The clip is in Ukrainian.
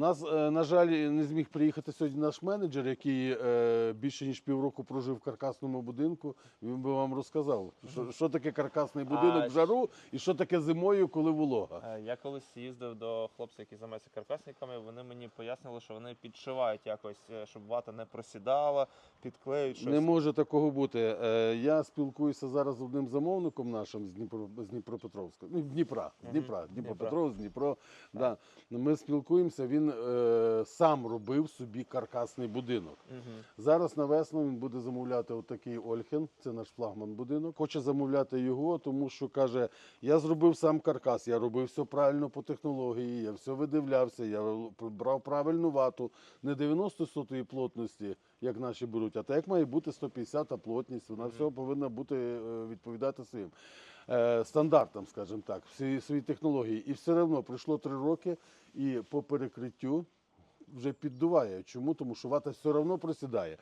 Нас, е, на жаль, не зміг приїхати сьогодні наш менеджер, який е, більше ніж півроку прожив в каркасному будинку. Він би вам розказав, що, що таке каркасний будинок А в жару і що таке зимою, коли волога. Е, Я колись їздив до хлопців, які займаються каркасниками. Вони мені пояснили, що вони підшивають якось, щоб вата не просідала, підклеюють щось. Не може такого бути. Я спілкуюся зараз з одним замовником нашим з Дніпро з Дніпропетровська. Ну, Дніпра. Дніпра. Дніпропетровськ, Дніпро. Да. Ми спілкуємося. Він е, сам робив собі каркасний будинок. Мгм. Зараз на весну він буде замовляти отакий Ольхен, це наш флагман будинок. Хоче замовляти його, тому що каже: я зробив сам каркас, я робив все правильно по технології, я все видивлявся, я брав правильну вату, не 90 сотої плотності, як наші беруть, а так як має бути 150 плотність. Вона Мгм. все повинна бути е, відповідати своїм стандартам, скажімо так, всі свої технології. І все одно пройшло три роки, і по перекриттю вже піддуває. Чому? Тому що вата все одно просідає.